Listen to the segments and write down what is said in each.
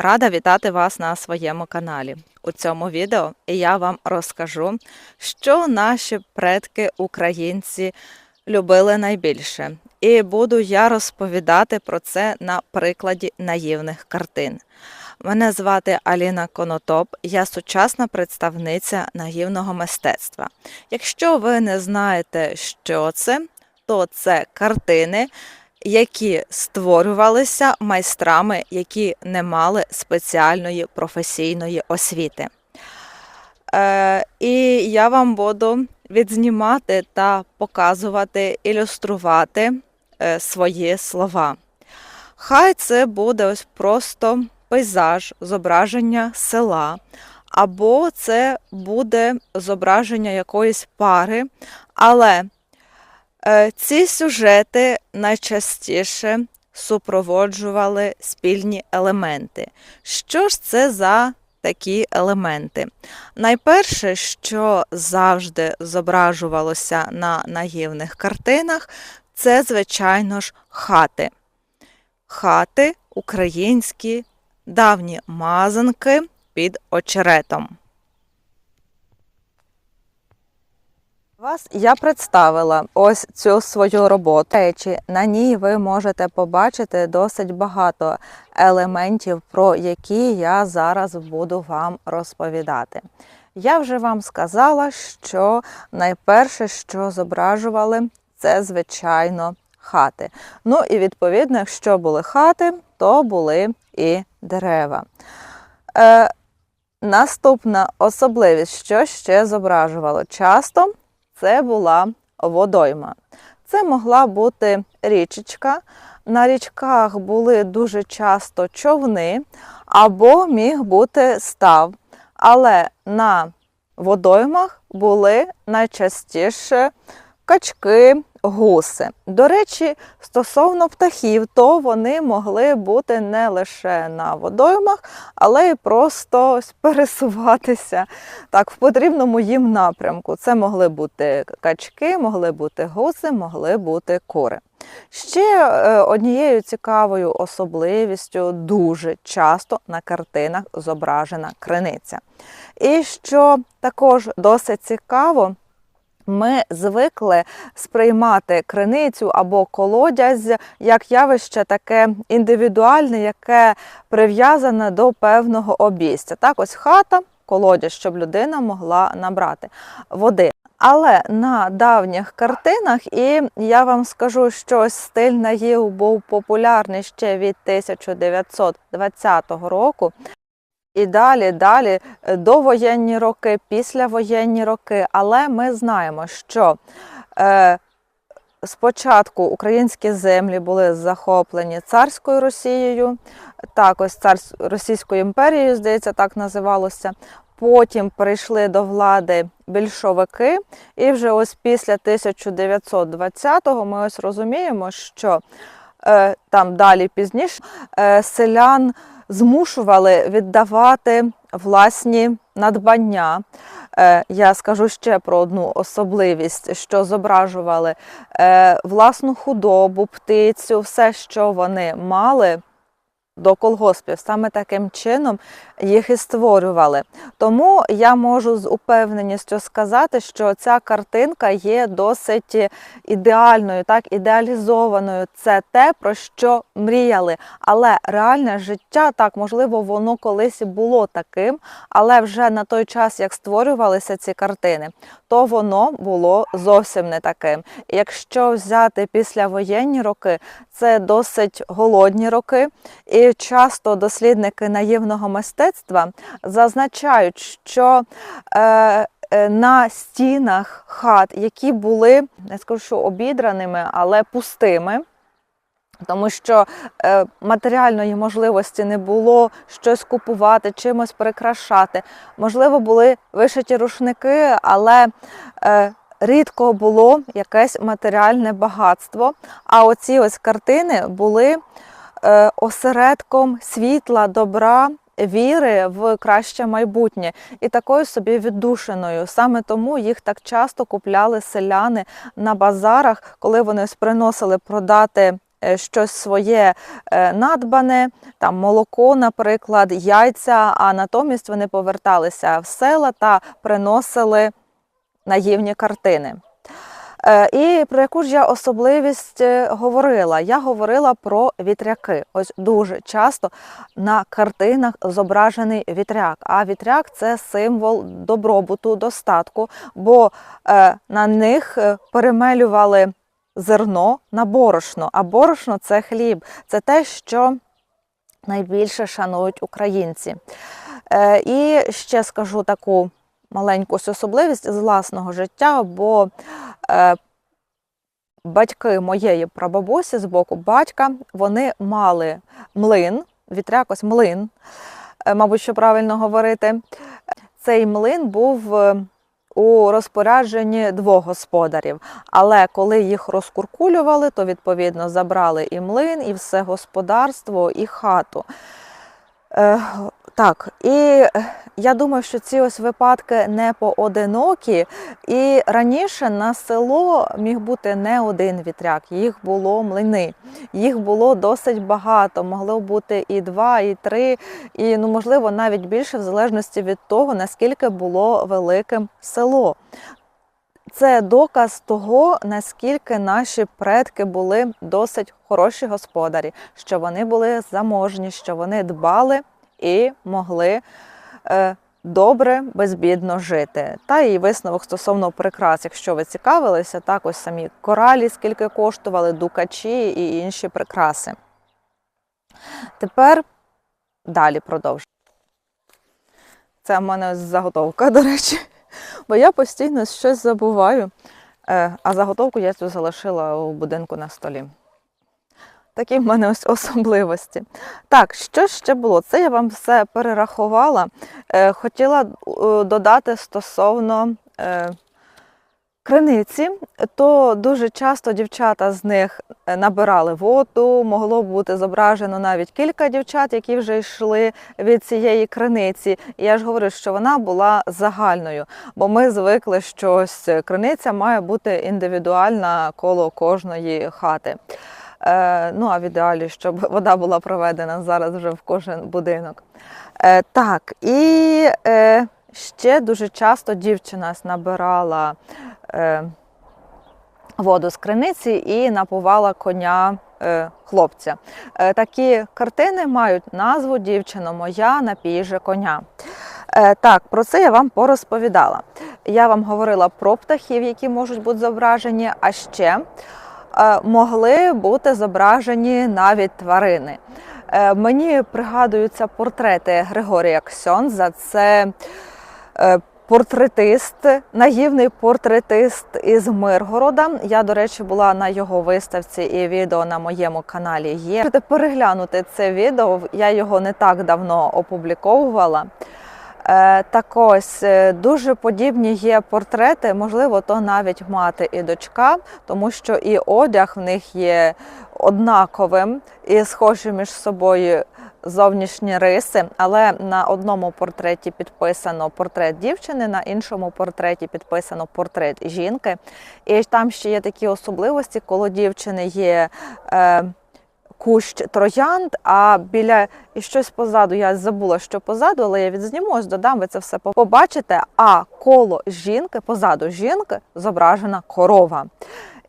Рада вітати вас на своєму каналі. У цьому відео я вам розкажу, що наші предки українці любили найбільше. І буду я розповідати про це на прикладі наївних картин. Мене звати Аліна Конотоп, я сучасна представниця наївного мистецтва. Якщо ви не знаєте, що це, то це картини, які створювалися майстрами, які не мали спеціальної професійної освіти. Е, і я вам буду відзнімати та показувати, ілюструвати е, свої слова. Хай це буде ось просто пейзаж, зображення села, або це буде зображення якоїсь пари, але Ці сюжети найчастіше супроводжували спільні елементи. Що ж це за такі елементи? Найперше, що завжди зображувалося на наївних картинах, це, звичайно ж, хати. Хати українські, давні мазанки під очеретом. Вас я представила ось цю свою роботу. Речі, на ній ви можете побачити досить багато елементів, про які я зараз буду вам розповідати. Я вже вам сказала, що найперше, що зображували, це звичайно хати. Ну і відповідно, якщо були хати, то були і дерева. Е, Наступна особливість, що ще зображувало часто це була водойма. Це могла бути річечка. На річках були дуже часто човни, або міг бути став. Але на водоймах були найчастіше качки, гуси. До речі, стосовно птахів, то вони могли бути не лише на водоймах, але й просто пересуватися так в потрібному їм напрямку. Це могли бути качки, могли бути гуси, могли бути кури. Ще е, однією цікавою особливістю дуже часто на картинах зображена криниця. І що також досить цікаво, ми звикли сприймати криницю або колодязь як явище таке індивідуальне, яке прив'язане до певного обійстя. Так, ось хата, колодязь, щоб людина могла набрати води. Але на давніх картинах, і я вам скажу, що стиль наїв був популярний ще від 1920 року. І далі, далі, е, довоєнні роки, післявоєнні роки. Але ми знаємо, що е, спочатку українські землі були захоплені царською Росією, також цар Російською імперією, здається, так називалося. Потім прийшли до влади більшовики, і вже ось після 1920-го ми ось розуміємо, що е, там далі пізніше е, селян змушували віддавати власні надбання. Е, я скажу ще про одну особливість, що зображували е, власну худобу, птицю, все, що вони мали до колгоспів. Саме таким чином їх і створювали. Тому я можу з упевненістю сказати, що ця картинка є досить ідеальною, так, ідеалізованою. Це те, про що мріяли. Але реальне життя, так, можливо, воно колись було таким, але вже на той час, як створювалися ці картини, то воно було зовсім не таким. Якщо взяти післявоєнні роки, це досить голодні роки, і часто дослідники наївного мистецтва зазначають, що е, е, на стінах хат, які були, не скажу, що обідраними, але пустими. Тому що е, матеріальної можливості не було щось купувати, чимось прикрашати. Можливо, були вишиті рушники, але е, рідко було якесь матеріальне багатство. А оці ось картини були осередком світла, добра. Віри в краще майбутнє і такою собі віддушиною. Саме тому їх так часто купляли селяни на базарах, коли вони приносили продати е, щось своє е, надбане, там молоко, наприклад, яйця, а натомість вони поверталися в села та приносили наївні картини. Е, І про яку ж я особливість е, говорила? Я говорила про вітряки. Ось дуже часто на картинах зображений вітряк. А вітряк це символ добробуту, достатку, бо е, на них перемелювали зерно на борошно. А борошно це хліб, це те, що найбільше шанують українці. І ще скажу таку маленьку особливість з власного життя, бо батьки моєї прабабусі з боку батька вони мали млин, вітряк ось млин, е, мабуть, що правильно говорити. Цей млин був е, у розпорядженні двох господарів. Але коли їх розкуркулювали, то відповідно забрали і млин, і все господарство, і хату. Так, і е, я думаю, що ці ось випадки не поодинокі. І раніше на село міг бути не один вітряк, їх було млини, їх було досить багато, могло бути і два, і три, і ну можливо навіть більше, в залежності від того, наскільки було великим село. Це доказ того, наскільки наші предки були досить хороші господарі, що вони були заможні, що вони дбали і могли е, добре, безбідно жити. Та і висновок стосовно прикрас, якщо ви цікавилися, так ось самі коралі, скільки коштували, дукачі і інші прикраси. Тепер далі продовжуємо. Це в мене заготовка, до речі. Бо я постійно щось забуваю, Е, а заготовку я цю залишила у будинку на столі. Такі в мене ось особливості. Так, що ще було? Це я вам все перерахувала. Е, Хотіла е, додати стосовно е, криниці, то дуже часто дівчата з них набирали воду, могло бути зображено навіть кілька дівчат, які вже йшли від цієї криниці. І я ж говорю, що вона була загальною, бо ми звикли, що ось криниця має бути індивідуальна коло кожної хати. Е, ну а в ідеалі, щоб вода була проведена зараз вже в кожен будинок. Е, так, і е, ще дуже часто дівчина набирала воду з криниці і напувала коня хлопця. Такі картини мають назву Дівчино моя напій же коня. Так, про це я вам порозповідала. Я вам говорила про птахів, які можуть бути зображені, а ще могли бути зображені навіть тварини. Е, Мені пригадуються портрети Григорія Ксьонза. Це е, портретист, наївний портретист із Миргорода. Я, до речі, була на його виставці і відео на моєму каналі є. Можете переглянути це відео, я його не так давно опубліковувала. Е, Так ось е, дуже подібні є портрети, можливо, то навіть мати і дочка, тому що і одяг в них є однаковим і схожі між собою зовнішні риси, але на одному портреті підписано портрет дівчини, на іншому портреті підписано портрет жінки. І там ще є такі особливості, коли дівчини є. Е, Кущ троянд, а біля і щось позаду. Я забула, що позаду, але я відзніму, додам, ви це все побачите. А коло жінки, позаду жінки зображена корова.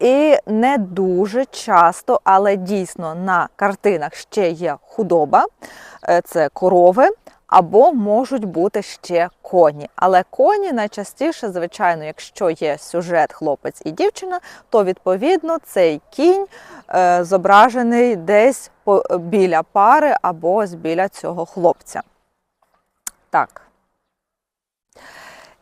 І не дуже часто, але дійсно на картинах ще є худоба, е, це корови. Або можуть бути ще коні. Але коні найчастіше, звичайно, якщо є сюжет хлопець і дівчина, то відповідно цей кінь е, зображений десь по, біля пари або біля цього хлопця. Так.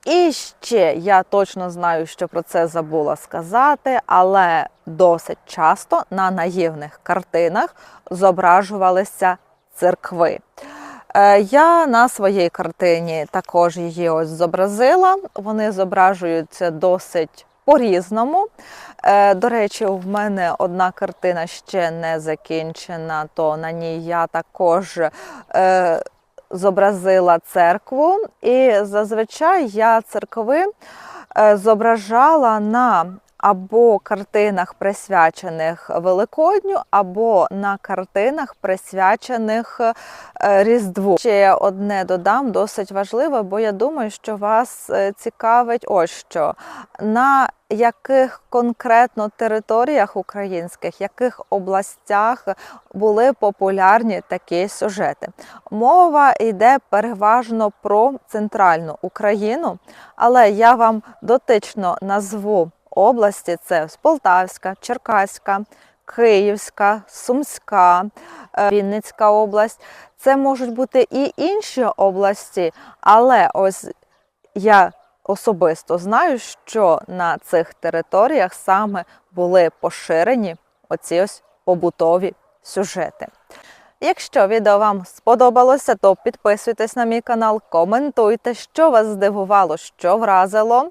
І ще я точно знаю, що про це забула сказати, але досить часто на наївних картинах зображувалися церкви. Е, Я на своїй картині також її ось зобразила. Вони зображуються досить по-різному. Е, До речі, в мене одна картина ще не закінчена, то на ній я також е, зобразила церкву. І зазвичай я церкви зображала на або картинах, присвячених Великодню, або на картинах, присвячених е, Різдву. Ще одне додам досить важливе, бо я думаю, що вас е, цікавить ось що. На яких конкретно територіях українських, яких областях були популярні такі сюжети? Мова йде переважно про центральну Україну, але я вам дотично назву області: це Полтавська, Черкаська, Київська, Сумська, е, Вінницька область. Це можуть бути і інші області, але ось я особисто знаю, що на цих територіях саме були поширені оці ось побутові сюжети. Якщо відео вам сподобалося, то підписуйтесь на мій канал, коментуйте, що вас здивувало, що вразило.